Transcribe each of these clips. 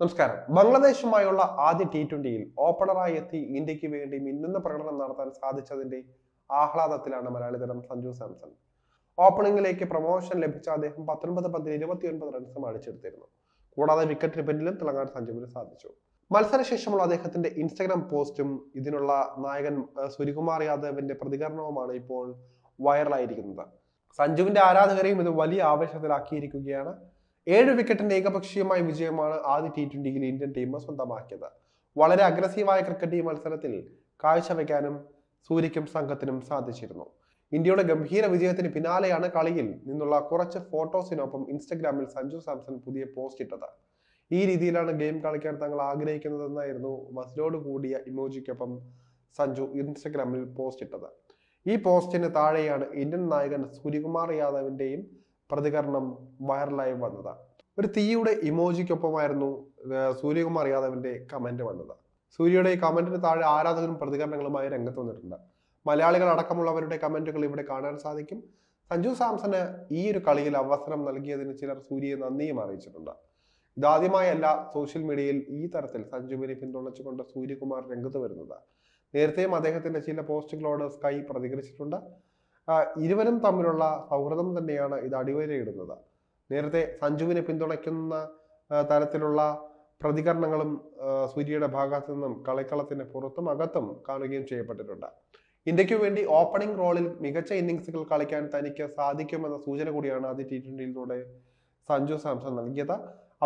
നമസ്കാരം. ബംഗ്ലാദേശുമായുള്ള ആദ്യ ടി ട്വന്റിയിൽ ഓപ്പണറായി എത്തി ഇന്ത്യയ്ക്ക് വേണ്ടി മിന്നുന്ന പ്രകടനം നടത്താൻ സാധിച്ചതിന്റെ ആഹ്ലാദത്തിലാണ് മലയാളി താരം സഞ്ജു സാംസൺ. ഓപ്പണിംഗിലേക്ക് പ്രൊമോഷൻ ലഭിച്ച അദ്ദേഹം പത്തൊൻപത് പന്തിൽ ഇരുപത്തിയൊൻപത് റൺസും അടിച്ചെടുത്തിരുന്നു. കൂടാതെ വിക്കറ്റ് പിന്നിലും തിളങ്ങാൻ സഞ്ജുവിന് സാധിച്ചു. മത്സരശേഷമുള്ള അദ്ദേഹത്തിന്റെ ഇൻസ്റ്റഗ്രാം പോസ്റ്റും ഇതിനുള്ള നായകൻ സുരികുമാർ യാദവിന്റെ പ്രതികരണവുമാണ് ഇപ്പോൾ വൈറലായിരിക്കുന്നത് സഞ്ജുവിന്റെ ആരാധകരെയും ഇത് വലിയ ആവേശത്തിലാക്കിയിരിക്കുകയാണ്. ഏഴ് വിക്കറ്റിന്റെ ഏകപക്ഷീയമായ വിജയമാണ് ആദ്യ ടി ട്വന്റിയിൽ ഇന്ത്യൻ ടീം സ്വന്തമാക്കിയത്. വളരെ അഗ്രസീവായ ക്രിക്കറ്റ് ഈ മത്സരത്തിൽ കാഴ്ചവെക്കാനും സൂര്യക്കും സംഘത്തിനും സാധിച്ചിരുന്നു. ഇന്ത്യയുടെ ഗംഭീര വിജയത്തിന് പിന്നാലെയാണ് കളിയിൽ നിന്നുള്ള കുറച്ച് ഫോട്ടോസിനൊപ്പം ഇൻസ്റ്റഗ്രാമിൽ സഞ്ജു സാംസൺ പുതിയ പോസ്റ്റ് ഇട്ടത്. ഈ രീതിയിലാണ് ഗെയിം കളിക്കാൻ തങ്ങൾ ആഗ്രഹിക്കുന്നതെന്നായിരുന്നു മസിലോട് കൂടിയ ഇമോജിക്കൊപ്പം സഞ്ജു ഇൻസ്റ്റഗ്രാമിൽ പോസ്റ്റ് ഇട്ടത്. ഈ പോസ്റ്റിന് താഴെയാണ് ഇന്ത്യൻ നായകൻ സൂര്യകുമാർ യാദവിന്റെയും പ്രതികരണം വൈറലായി വന്നത്. ഒരു തീയുടെ ഇമോജിക്കൊപ്പമായിരുന്നു സൂര്യകുമാർ യാദവിന്റെ കമന്റ് വന്നത്. സൂര്യയുടെ ഈ കമന്റിന് താഴെ ആരാധകരും പ്രതികരണങ്ങളുമായി രംഗത്ത് വന്നിട്ടുണ്ട്. മലയാളികൾ അടക്കമുള്ളവരുടെ കമന്റുകൾ ഇവിടെ കാണാൻ സാധിക്കും. സഞ്ജു സാംസന് ഈ ഒരു കളിയിൽ അവസരം നൽകിയതിന് ചിലർ സൂര്യയെ നന്ദിയും അറിയിച്ചിട്ടുണ്ട്. ഇതാദ്യമായല്ല സോഷ്യൽ മീഡിയയിൽ ഈ തരത്തിൽ സഞ്ജുവിനെ പിന്തുണച്ചുകൊണ്ട് സൂര്യകുമാർ രംഗത്ത് വരുന്നത്. നേരത്തെയും അദ്ദേഹത്തിന്റെ ചില പോസ്റ്റുകളോട് സ്കൈ പ്രതികരിച്ചിട്ടുണ്ട്. ഇരുവരും തമ്മിലുള്ള സൗഹൃദം തന്നെയാണ് ഇത് അടിവരയിടുന്നത്. നേരത്തെ സഞ്ജുവിനെ പിന്തുണയ്ക്കുന്ന തരത്തിലുള്ള പ്രതികരണങ്ങളും സൂര്യയുടെ ഭാഗത്തു നിന്നും കളിക്കളത്തിന് പുറത്തും അകത്തും കാണുകയും ചെയ്യപ്പെട്ടിട്ടുണ്ട്. ഇന്ത്യയ്ക്ക് വേണ്ടി ഓപ്പണിംഗ് റോളിൽ മികച്ച ഇന്നിങ്സുകൾ കളിക്കാൻ തനിക്ക് സാധിക്കുമെന്ന സൂചന കൂടിയാണ് ആദ്യ ടി ട്വന്റിയിലൂടെ സഞ്ജു സാംസൺ നൽകിയത്.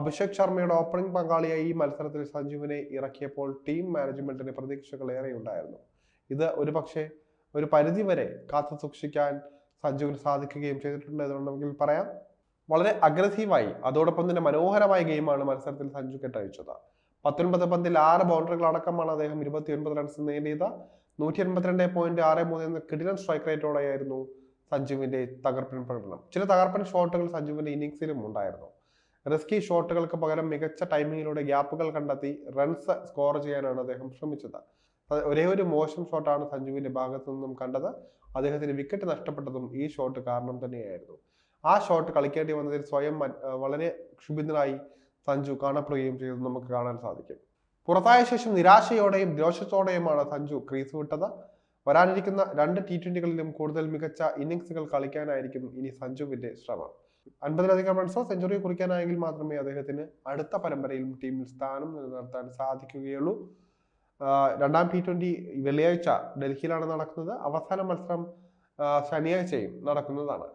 അഭിഷേക് ശർമ്മയുടെ ഓപ്പണിംഗ് പങ്കാളിയായി ഈ മത്സരത്തിൽ സഞ്ജുവിനെ ഇറക്കിയപ്പോൾ ടീം മാനേജ്മെന്റിന് പ്രതീക്ഷകൾ ഏറെ ഉണ്ടായിരുന്നു ഇത് ഒരുപക്ഷെ ഒരു പരിധി വരെ കാത്തു സൂക്ഷിക്കാൻ സഞ്ജുവിന് സാധിക്കുകയും ചെയ്തിട്ടുണ്ട് എന്ന് വേണമെങ്കിൽ പറയാം. വളരെ അഗ്രസീവായി അതോടൊപ്പം തന്നെ മനോഹരമായ ഗെയിമാണ് മത്സരത്തിൽ സഞ്ജു കെട്ടഴിച്ചത്. പത്തൊൻപത് പന്തിൽ ആറ് ബൗണ്ടറികൾ അടക്കമാണ് അദ്ദേഹം ഇരുപത്തി ഒൻപത് റൺസ് നേടിയത്. നൂറ്റി എൺപത്തിരണ്ട് പോയിന്റ് ആറ് മൂന്ന് എന്ന കിടിലൻ സ്ട്രൈക്ക് റേറ്റോടെയായിരുന്നു സഞ്ജുവിന്റെ തകർപ്പൻ പ്രകടനം. ചില തകർപ്പൻ ഷോട്ടുകൾ സഞ്ജുവിന്റെ ഇന്നിങ്സിലും ഉണ്ടായിരുന്നു. റിസ്കി ഷോട്ടുകൾക്ക് പകരം മികച്ച ടൈമിങ്ങിലൂടെ ഗ്യാപ്പുകൾ കണ്ടെത്തി റൺസ് സ്കോർ ചെയ്യാനാണ് അദ്ദേഹം ശ്രമിച്ചത്. ഒരേ ഒരു മോശം ഷോട്ടാണ് സഞ്ജുവിന്റെ ഭാഗത്തു നിന്നും കണ്ടത്. അദ്ദേഹത്തിന് വിക്കറ്റ് നഷ്ടപ്പെട്ടതും ഈ ഷോട്ട് കാരണം തന്നെയായിരുന്നു. ആ ഷോട്ട് കളിക്കേണ്ടി വന്നതിൽ സ്വയം വളരെ ക്ഷുഭിതനായി സഞ്ജു കാണപ്പെടുകയും ചെയ്തത് നമുക്ക് കാണാൻ സാധിക്കും. പുറത്തായ ശേഷം നിരാശയോടെയും രോഷത്തോടെയുമാണ് സഞ്ജു ക്രീസ് വിട്ടത്. വരാനിരിക്കുന്ന രണ്ട് ടി ട്വന്റികളിലും കൂടുതൽ മികച്ച ഇന്നിങ്സുകൾ കളിക്കാനായിരിക്കും ഇനി സഞ്ജുവിന്റെ ശ്രമം. അൻപതിലധികം റൺസോ സെഞ്ചുറി കുറിക്കാനായെങ്കിൽ മാത്രമേ അദ്ദേഹത്തിന് അടുത്ത പരമ്പരയിലും ടീമിൽ സ്ഥാനം നിലനിർത്താൻ സാധിക്കുകയുള്ളൂ. രണ്ടാം ടി ട്വന്റി വെള്ളിയാഴ്ച ഡൽഹിയിലാണ് നടക്കുന്നത്. അവസാന മത്സരം ശനിയാഴ്ചയും നടക്കുന്നതാണ്.